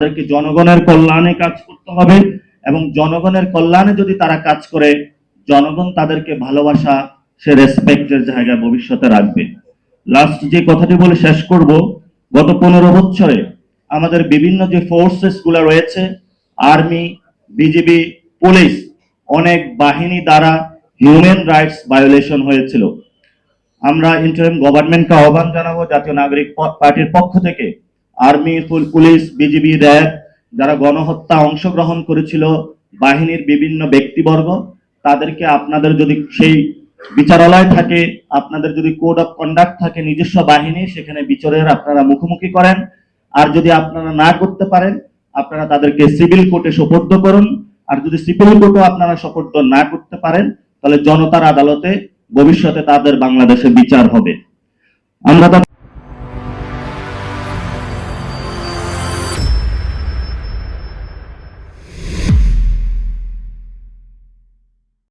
তাদেরকে জনগণের কল্যাণে কাজ করতে হবে এবং জনগণের কল্যাণে যদি তারা কাজ করে, জনগণ তাদেরকে ভালোবাসা, সে রেসপেক্টের জায়গায় ভবিষ্যতে রাখবে। লাস্ট যে কথাটি বলে শেষ করব, গত পনেরো বছরে আমাদের বিভিন্ন যে ফোর্সেসগুলো রয়েছে আর্মি বিজিবি পুলিশ অনেক বাহিনী দ্বারা হিউম্যান রাইটস ভায়োলেশন হয়েছিল। আমরা ইন্টারিম গভর্নমেন্টকে আহ্বান জানাব জাতীয় নাগরিক পার্টির পক্ষ থেকে আর্মি পুল- পুলিশ বিজিবি র্যাব যারা গণহত্যা অংশগ্রহণ করেছিল, বাহিনীর বিভিন্ন ব্যক্তিবর্গ, তাদেরকে আপনাদের যদি সেই বিচারালয় থাকে, আপনাদের যদি কোড অফ কন্ডাক্ট থাকে, নিজস্ব বাহিনী, সেখানে বিচারের আপনারা মুখোমুখি করেন। আর যদি আপনারা না করতে পারেন, আপনারা তাদেরকে সিভিল কোর্টে সোপর্দ করুন। আর যদি সিভিল কোর্টও আপনারা সোপর্দ না করতে পারেন, তাহলে জনতার আদালতে ভবিষ্যতে তাদের বাংলাদেশে বিচার হবে। আমরা